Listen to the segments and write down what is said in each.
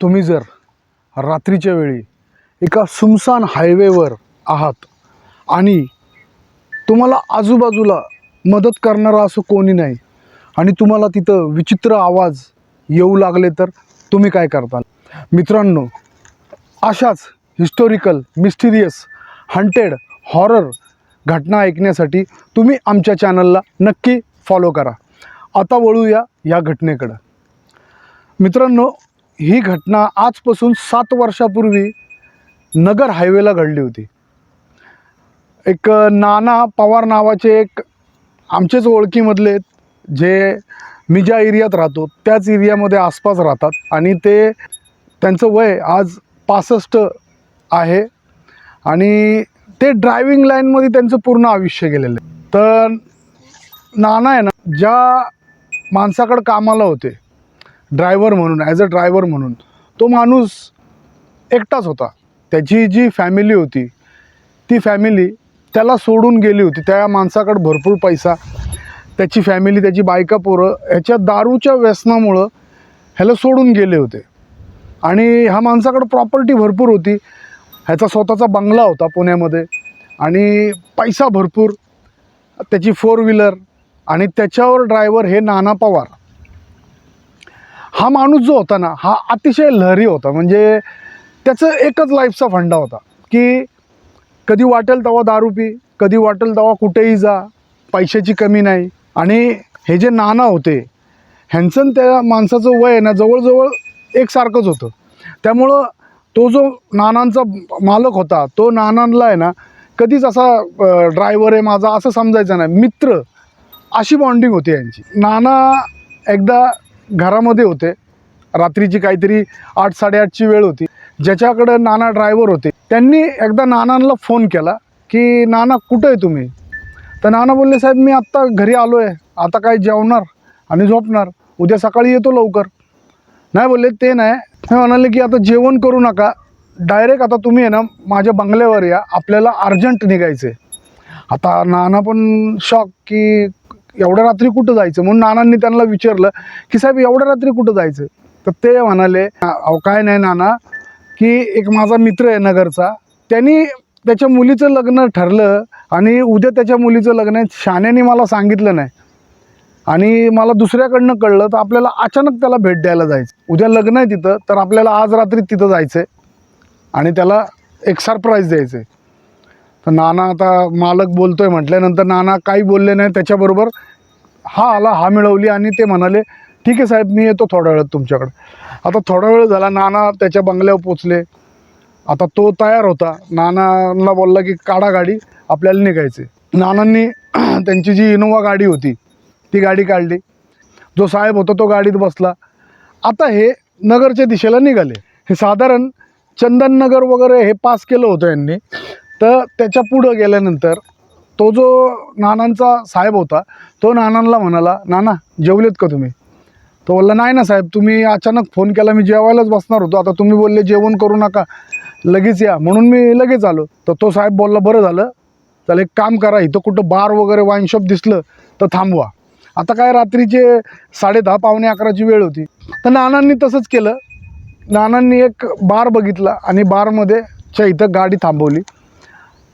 तुम्ही जर रात्रीच्या वेळी एका सुमसान हायवेवर आहात आणि तुम्हाला आजूबाजूला मदत करणारा असं कोणी नाही आणि तुम्हाला तिथं विचित्र आवाज येऊ लागले तर तुम्ही काय करताल? मित्रांनो अशाच हिस्टोरिकल मिस्टिरियस हंटेड हॉरर घटना ऐकण्यासाठी तुम्ही आमच्या चॅनलला नक्की फॉलो करा. आता वळूया या घटनेकडं. मित्रांनो ही घटना आजपासून सात वर्षापूर्वी नगर हायवेला घडली होती. एक नाना पवार नावाचे एक आमचेच ओळखीमधले जे मी ज्या एरियात राहतो त्याच एरियामध्ये आसपास राहतात आणि ते त्यांचं वय आज पासष्ट आहे आणि ते ड्रायव्हिंग लाईनमध्ये त्यांचं पूर्ण आयुष्य गेलेलं आहे. तर नाना आहे ना ज्या माणसाकडं कामाला होते ड्रायव्हर म्हणून ॲज अ ड्रायव्हर म्हणून. तो माणूस एकटाच होता. त्याची जी फॅमिली होती ती फॅमिली त्याला सोडून गेली होती. त्या माणसाकडं भरपूर पैसा. त्याची फॅमिली त्याची बायका पोरं ह्याच्या दारूच्या व्यसनामुळं ह्याला सोडून गेले होते. आणि ह्या माणसाकडं प्रॉपर्टी भरपूर होती. ह्याचा स्वतःचा बंगला होता पुण्यामध्ये. आणि पैसा भरपूर. त्याची फोर व्हीलर आणि त्याच्यावर ड्रायव्हर हे नाना पवार. हा माणूस जो होता ना हा अतिशय लहरी होता. म्हणजे त्याचं एकच लाईफचा फंडा होता की कधी वाटेल तेव्हा दारू पी कधी वाटेल तेव्हा कुठेही जा पैशाची कमी नाही. आणि हे जे नाना होते ह्यांचं त्या माणसाचं वय आहे ना जवळजवळ एकसारखंच होतं. त्यामुळं तो जो नानांचा मालक होता तो नानांना आहे ना कधीच असा ड्रायव्हर आहे माझा असं समजायचं नाही. मित्र अशी बॉन्डिंग होती यांची. नाना एकदा घरामध्ये होते. रात्रीची काहीतरी आठ साडेआठची वेळ होती. ज्याच्याकडं नाना ड्रायव्हर होते त्यांनी एकदा नानांना फोन केला की नाना कुठं आहे तुम्ही? तर नाना बोलले साहेब मी आत्ता घरी आलो आहे आता काय जेवणार आणि झोपणार. उद्या सकाळी येतो लवकर. नाही बोलले ते नाही. हे म्हणाले की आता जेवण करू नका. डायरेक्ट आता तुम्ही आहे ना माझ्या बंगल्यावर या. आपल्याला अर्जंट निघायचं आहे आता नाना पण शॉक की एवढ्या रात्री कुठं जायचं? म्हणून नानांनी त्यांना विचारलं की साहेब एवढ्या रात्री कुठं जायचं? तर ते म्हणाले अहो काय नाही नाना की एक माझा मित्र आहे नगरचा त्यांनी त्याच्या मुलीचं लग्न ठरलं आणि उद्या त्याच्या मुलीचं लग्न आहे. शाण्याने मला सांगितलं नाही. आणि मला दुसऱ्याकडनं कळलं तर आपल्याला अचानक त्याला भेट द्यायला जायचं. उद्या लग्न आहे तिथं तर आपल्याला आज रात्री तिथं जायचं आहे आणि त्याला एक सरप्राईज द्यायचं आहे तर नाना आता मालक बोलतोय म्हटल्यानंतर नाना काही बोलले नाही त्याच्याबरोबर हा आला हा मिळवली आणि ते म्हणाले ठीक आहे साहेब मी येतो थोड्या वेळात तुमच्याकडं. आता थोडा वेळ झाला नाना त्याच्या बंगल्यावर पोचले आता तो तयार होता. नानांना बोलला की काढा गाडी आपल्याला निघायचे नानांनी त्यांची जी इनोवा गाडी होती ती गाडी काढली. जो साहेब होता तो गाडीत बसला. आता हे नगरच्या दिशेला निघाले. हे साधारण चंदननगर वगैरे हे पास केलं होतं यांनी. तर त्याच्या पुढं गेल्यानंतर तो जो नानांचा साहेब होता तो नानांना म्हणाला नाना जेवलेत का तुम्ही? तो बोलला नाही ना साहेब तुम्ही अचानक फोन केला मी जेवायलाच बसणार होतो. आता तुम्ही बोलले जेवण करू नका लगेच या. म्हणून मी लगेच आलो. तर तो साहेब बोलला बरं झालं. चला एक काम करा इथं कुठं बार वगैरे वाईन शॉप दिसलं तर थांबवा. आता काय रात्रीचे साडे दहा पावणे अकराची वेळ होती. तर नानांनी तसंच केलं. नानांनी एक बार बघितला आणि बारमध्ये च्या इथं गाडी थांबवली.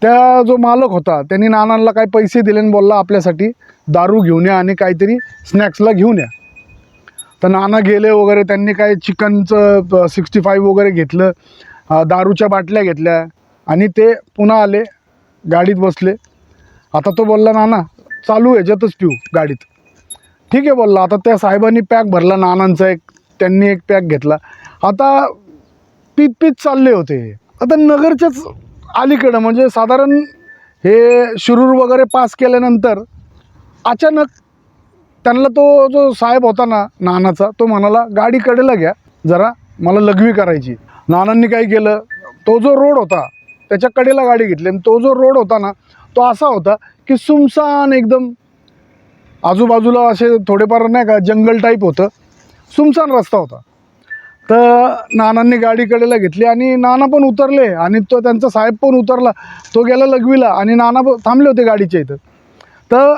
त्या जो मालक होता त्यांनी नानांना काही पैसे दिले आणि बोलला आपल्यासाठी दारू घेऊन या आणि काहीतरी स्नॅक्सला घेऊन या. तर नाना गेले वगैरे त्यांनी काय चिकनचं सिक्स्टी फाईव्ह वगैरे घेतलं दारूच्या बाटल्या घेतल्या आणि ते पुन्हा आले गाडीत बसले. आता तो बोलला नाना चालू ह्याच्यातच पिऊ गाडीत. ठीक आहे बोलला. आता त्या साहेबांनी पॅक भरला नानांचा एक त्यांनी एक पॅक घेतला. आता पीत पीत चालले होते. आता नगरच्याच अलीकडं म्हणजे साधारण हे शिरूर वगैरे पास केल्यानंतर अचानक त्यांना तो जो साहेब होता ना नानाचा तो म्हणाला गाडी कडेला घ्या जरा मला लघवी करायची. नानांनी काय केलं तो जो रोड होता त्याच्या कडेला गाडी घेतली आणि तो जो रोड होता ना तो असा होता की सुमसान एकदम आजूबाजूला असे थोडेफार नाही का जंगल टाईप होतं. सुमसान रस्ता होता. तर नानांनी गाडी कडेला घेतली आणि नाना पण उतरले आणि तो त्यांचा साहेब पण उतरला. तो गेला लघवीला आणि नाना थांबले होते गाडीच्या इथं. तर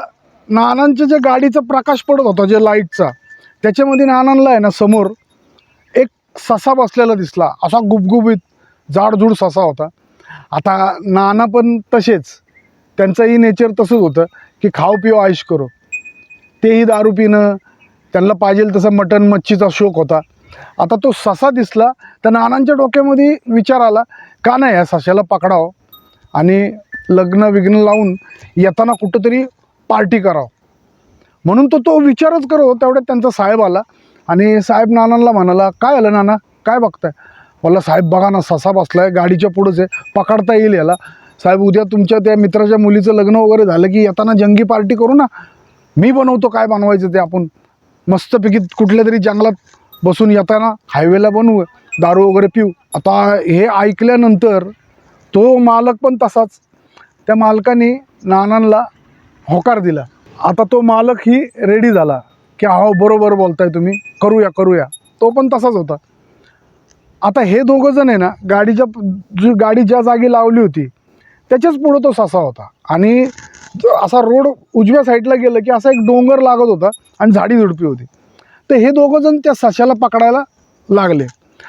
नानांचं जे गाडीचा प्रकाश पडत होता जे लाईटचा त्याच्यामध्ये नानांना आहे ना समोर एक ससा बसलेला दिसला. असा गुबगुबीत जाडजूड ससा होता. आता नाना पण तसेच. त्यांचंही नेचर तसंच होतं की खाऊ पिओ आयुष करो. तेही दारू पिणं. त्यांना पाहिजे तसं मटण मच्छीचा शोक होता. आता तो ससा दिसला तर नानांच्या डोक्यामध्ये विचार आला का नाही या सशाला पकडावं? आणि लग्न विघ्न लावून येताना कुठंतरी पार्टी करावं. म्हणून तो तो विचारच करत तेवढ्यात त्यांचा साहेब आला आणि साहेब नानांना म्हणाला काय आलं नाना? काय बघताय? मला साहेब बघा ना ससा बसला आहे गाडीच्या पुढंच आहे पकडता येईल याला. साहेब उद्या तुमच्या त्या मित्राच्या मुलीचं लग्न वगैरे झालं की येताना जंगी पार्टी करू ना? मी बनवतो काय बनवायचं ते आपण? मस्तपैकी कुठल्या तरी जंगलात बसून येताना हायवेला बनवू दारू वगैरे पिऊ. आता हे ऐकल्यानंतर तो मालक पण तसाच. त्या मालकाने नानांना होकार दिला. आता तो मालक ही रेडी झाला की हो बरोबर बोलताय तुम्ही. करूया करूया. तो पण तसाच होता. आता हे दोघं जण आहे ना गाडीच्या जी गाडी ज्या जागी लावली होती त्याच्याच पुढं तो ससा होता. आणि असा रोड उजव्या साईडला गेलं की असा एक डोंगर लागत होता आणि झाडी झुडपी होती. तर हे दोघं जण त्या सशाला पकडायला लागले.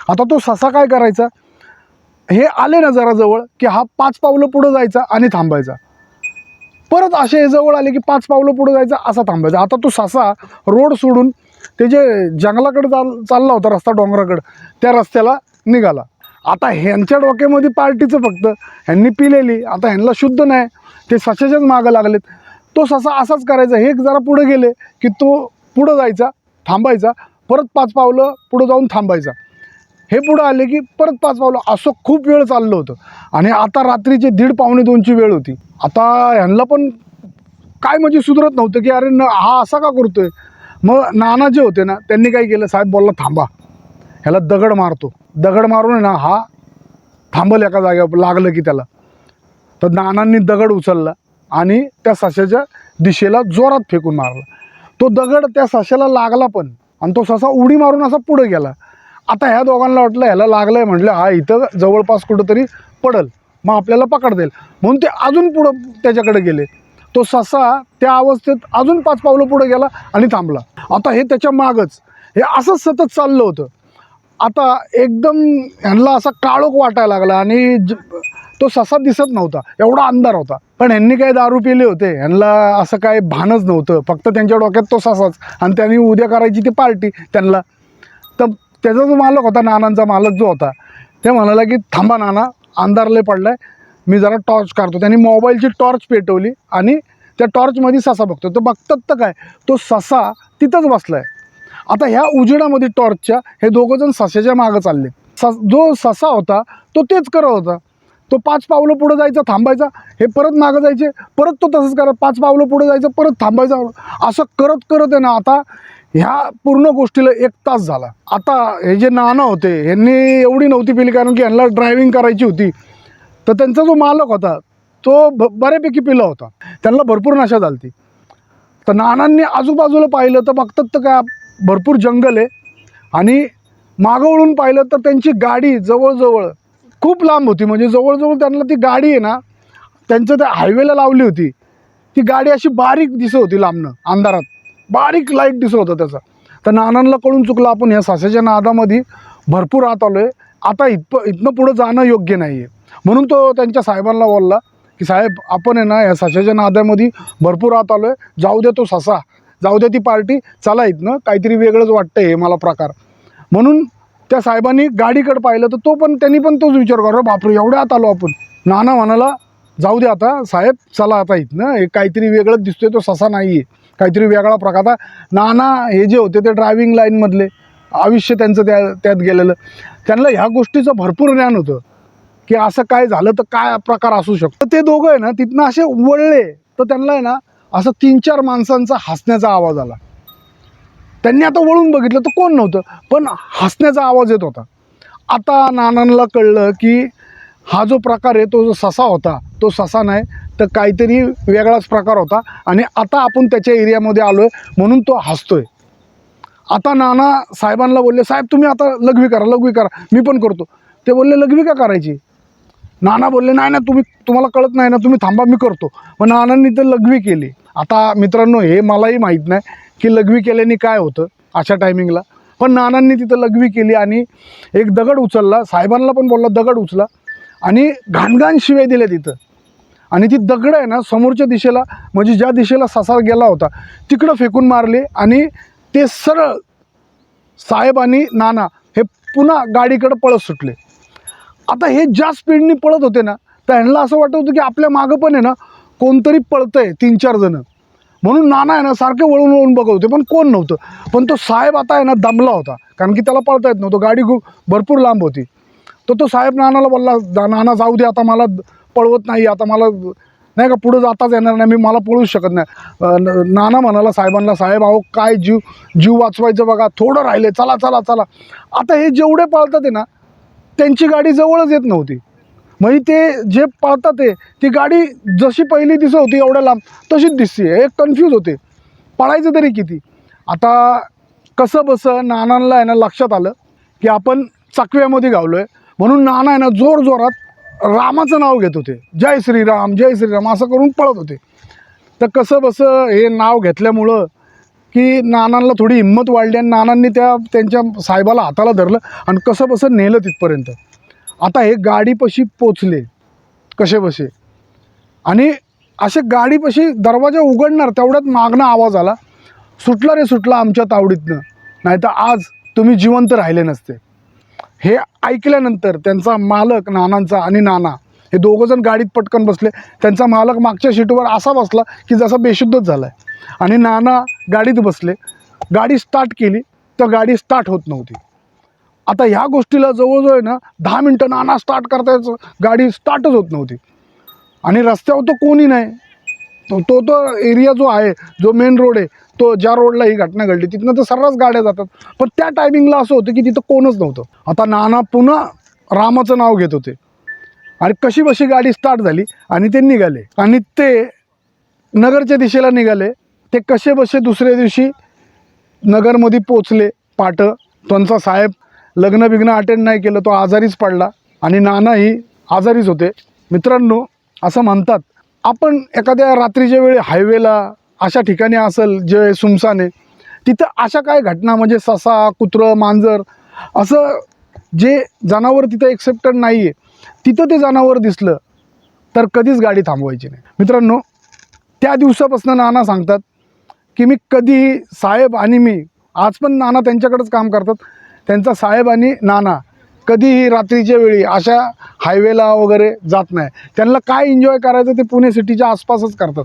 आता तो ससा काय करायचा? हे आले ना जरा जवळ की हा पाच पावलं पुढं जायचा आणि थांबायचा. परत असे हे जवळ आले की पाच पावलं पुढं जायचा असा थांबायचा. आता तो ससा रोड सोडून ते जे जंगलाकडे चाल चालला होता रस्ता डोंगराकडं त्या रस्त्याला निघाला. आता ह्यांच्या डोक्यामध्ये पार्टीचं फक्त. ह्यांनी पिलेली. आता ह्यांना शुद्ध नाही. ते सशाच्याच मागं लागलेत. तो ससा असाच करायचा. हे जरा पुढं गेले की तो पुढं जायचा. थांबायचा परत पाच पावलं पुढं जाऊन थांबायचा. हे पुढं आले की परत पाच पावलं असं खूप वेळ चाललं होतं. आणि आता रात्रीचे दीड पावणे दोनची वेळ होती. आता ह्यांना पण काय म्हणजे सुधरत नव्हतं की अरे न हा असा का करतोय? मग नाना जे होते ना त्यांनी काय केलं साहेब बोलला थांबा. ह्याला दगड मारतो. दगड मारून आहे ना हा थांबल एका जागेवर लागलं की त्याला. तर नानांनी दगड उचलला आणि त्या सशाच्या दिशेला जोरात फेकून मारला. तो दगड त्या सशाला लागला पण. आणि तो ससा उडी मारून असा पुढे गेला. आता ह्या दोघांना वाटलं ह्याला लागलं आहे म्हटलं हा इथं जवळपास कुठंतरी पडल. मग आपल्याला पकडदेल म्हणून ते अजून पुढं त्याच्याकडे गेले. तो ससा त्या अवस्थेत अजून पाच पावलं पुढे गेला आणि थांबला. आता हे त्याच्या मागच. हे असंच सतत चाललं होतं. आता एकदम ह्यांना असा काळोख वाटायला लागला आणि ज- तो ससा दिसत नव्हता. एवढा अंधार होता. पण ह्यांनी काय दारू पिले होते. ह्यांना असं काय भानच नव्हतं. फक्त त्यांच्या डोक्यात तो ससाच. आणि त्यांनी उद्या करायची ती पार्टी त्यांना. तर त्याचा जो मालक होता नानांचा मालक जो होता ते म्हणाला की थांबा नाना अंधारले पडलाय. मी जरा टॉर्च काढतो. त्यांनी मोबाईलची टॉर्च पेटवली आणि त्या टॉर्चमध्ये ससा बघतो. तर बघतात तर काय? तो ससा तिथंच बसलाय. आता ह्या उजेडामध्ये टॉर्चच्या हे दोघं जण सशाच्या मागं चालले. सस जो ससा होता तो तेच करत होता. तो पाच पावलं पुढं जायचा थांबायचा. हे परत मागं जायचे परत तो तसंच करा पाच पावलं पुढं जायचं परत थांबायचं. असं करत करत आहे ना आता ह्या पूर्ण गोष्टीला एक तास झाला. आता हे जे नाणं होते ह्यांनी एवढी नव्हती पिली कारण की ह्यांना ड्रायव्हिंग करायची होती. तर त्यांचा जो मालक होता तो ब बऱ्यापैकी पिला होता. त्यांना भरपूर नशा झालती. तर नानांनी आजूबाजूला पाहिलं तर बघतात तर काय भरपूर जंगल आहे. आणि मागं वळून पाहिलं तर त्यांची गाडी जवळजवळ खूप लांब होती. म्हणजे जवळजवळ त्यांना ती गाडी आहे ना त्यांचं त्या हायवेला लावली होती. ती गाडी अशी बारीक दिसत होती लांबनं अंधारात. बारीक लाइट दिसत होतं त्याचा. तर नानांना कळून चुकलं आपण या सासेच्या नादामध्ये भरपूर आत आलो आहे आता इथप इथनं पुढं जाणं योग्य नाही आहे म्हणून तो त्यांच्या साहेबांना बोलला की साहेब आपण आहे ना या सशाच्या नाद्यामध्ये भरपूर आत आलो आहे जाऊ दे तो ससा. जाऊ दे ती पार्टी. चला इथनं. काहीतरी वेगळंच वाटतं हे मला प्रकार. म्हणून त्या साहेबांनी गाडीकडे पाहिलं तर तो पण त्यांनी पण तोच विचार करा बापरे एवढ्या आत आलो आपण. नाना म्हणाला जाऊ दे आता साहेब चला आता इथनं. एक काहीतरी वेगळंच दिसतोय तो ससा नाही आहे काहीतरी वेगळा प्रकार. आता नाना हे जे होते ते ड्रायव्हिंग लाईनमधले आयुष्य त्यांचं त्या त्यात गेलेलं. त्यांना ह्या गोष्टीचं भरपूर ज्ञान होतं की असं काय झालं तर काय प्रकार असू शकतो. ते दोघं आहे ना तिथनं असे वळले तर त्यांना आहे ना असं तीन चार माणसांचा हसण्याचा आवाज आला. त्यांनी आता वळून बघितलं तर कोण नव्हतं पण हसण्याचा आवाज येत होता. आता नानांना कळलं की हा जो प्रकार आहे तो जो ससा होता तो ससा नाही तर काहीतरी वेगळाच प्रकार होता आणि आता आपण त्याच्या एरियामध्ये आलो आहे म्हणून तो हसतोय. आता नाना साहेबांना बोलले साहेब तुम्ही आता लघवी करा लघवी करा मी पण करतो. ते बोलले लघवी का करायची? नाना बोलले नाही ना तुम्ही तुम्हाला कळत नाही ना तुम्ही थांबा मी करतो. मग नानांनी तर लघवी केली. आता मित्रांनो हे मलाही माहीत नाही की लघवी केल्याने काय होतं अशा टायमिंगला पण नानांनी तिथं लघवी केली आणि एक दगड उचलला. साहेबांना पण बोलला दगड उचला. आणि घाणघाण शिवे दिले तिथं. आणि ती दगड आहे ना समोरच्या दिशेला म्हणजे ज्या दिशेला ससा गेला होता तिकडं फेकून मारले आणि ते सरळ साहेब आणि नाना हे पुन्हा गाडीकडं पळत सुटले. आता हे ज्या स्पीडनी पळत होते ना तर ह्यांना असं वाटत होतं की आपल्या मागं पण आहे ना कोणतरी पळतं आहे तीन चार जणं. म्हणून नाना आहे ना सारखे वळून वळून बघत होते पण कोण नव्हतं. पण तो साहेब आता आहे ना दमला होता. कारण की त्याला पळता येत नव्हतं. गाडी खूप भरपूर लांब होती. तर तो साहेब नानाला बोलला "जा- नाना जाऊ दे आता मला पळवत नाही आता मला नाही का पुढं जाताच येणार नाही मी मला पळूच शकत नाही. न- नाना म्हणाला साहेबांना साहेब अहो काय जीव जीव वाचवायचं बघा थोडं राहिले चला चला चला. आता हे जेवढे पळतात आहे ना त्यांची गाडी जवळच येत नव्हती. म्हणजे ते जे पळतात ते ती गाडी जशी पहिली दिसत होती एवढ्या लांब तशीच दिसते. एक कन्फ्यूज होते. पळायचं तरी किती? आता कसं बसं नानांना आहे ना लक्षात आलं की आपण चकव्यामध्ये गावलो आहे म्हणून नाना आहे ना जोर जोरात रामाचं नाव घेत होते. जय श्रीराम जय श्रीराम असं करून पळत होते. तर कसं बसं हे नाव घेतल्यामुळं की नानांना थोडी हिंमत वाढली आणि नानांनी त्या त्यांच्या साहेबाला हाताला धरलं आणि कसं बसं नेलं तिथपर्यंत. आता हे गाडीपाशी पोचले. कसे बसे? आणि असे गाडीपाशी दरवाजा उघडणार तेवढ्यात मागणं आवाज आला. सुटला रे सुटला आमच्या तावडीतनं. नाही तर आज तुम्ही जिवंत राहिले नसते. हे ऐकल्यानंतर त्यांचा मालक नानांचा आणि नाना हे दोघंजण गाडीत पटकन बसले. त्यांचा मालक मागच्या सीटवर असा बसला की जसा बेशुद्धच झाला आहे आणि नाना गाडीत बसले. गाडी स्टार्ट केली. तर गाडी स्टार्ट होत नव्हती. आता ह्या गोष्टीला जवळजवळ आहे ना दहा मिनटं नाना स्टार्ट करतायच गाडी स्टार्टच होत नव्हती. आणि रस्त्यावर तर कोणी नाही. तो तो तो एरिया जो आहे जो मेन रोड आहे तो ज्या रोडला ही घटना घडली तिथनं तर सर्रास गाड्या जातात. पण त्या टायमिंगला असं होतं की तिथं कोणच नव्हतं. आता नाना पुन्हा रामाचं नाव घेत होते. आणि कशी बशी गाडी स्टार्ट झाली आणि ते निघाले. आणि ते नगरच्या दिशेला निघाले. ते कसे बसे दुसऱ्या दिवशी नगरमध्ये पोचले. पाटं त्यांचा साहेब लग्न बिग्न अटेंड नाही केलं तो आजारीच पडला आणि नानाही आजारीच होते. मित्रांनो असं म्हणतात आपण एखाद्या रात्रीच्या वेळी हायवेला अशा ठिकाणी असेल जे सुमसाने तिथं अशा काय घटना म्हणजे ससा कुत्रं मांजर असं जे जनावर तिथं एक्सेप्टेड नाही आहे तिथं ते जनावर दिसलं तर कधीच गाडी थांबवायची नाही. मित्रांनो त्या दिवसापासून नाना सांगतात की मी कधीही साहेब आणि मी आज पण नाना त्यांच्याकडेच काम करतात त्यांचा साहेब आणि नाना कधीही रात्रीच्या वेळी अशा हायवेला वगैरे जात नाही. त्यांना काय एन्जॉय करायचं ते पुणे सिटीच्या आसपासच करतात.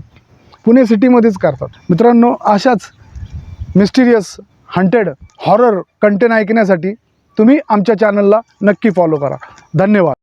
पुणे सिटीमध्येच करतात. मित्रांनो अशाच मिस्टिरियस हंटेड हॉरर कंटेंट ऐकण्यासाठी तुम्ही आमच्या चॅनलला नक्की फॉलो करा. धन्यवाद.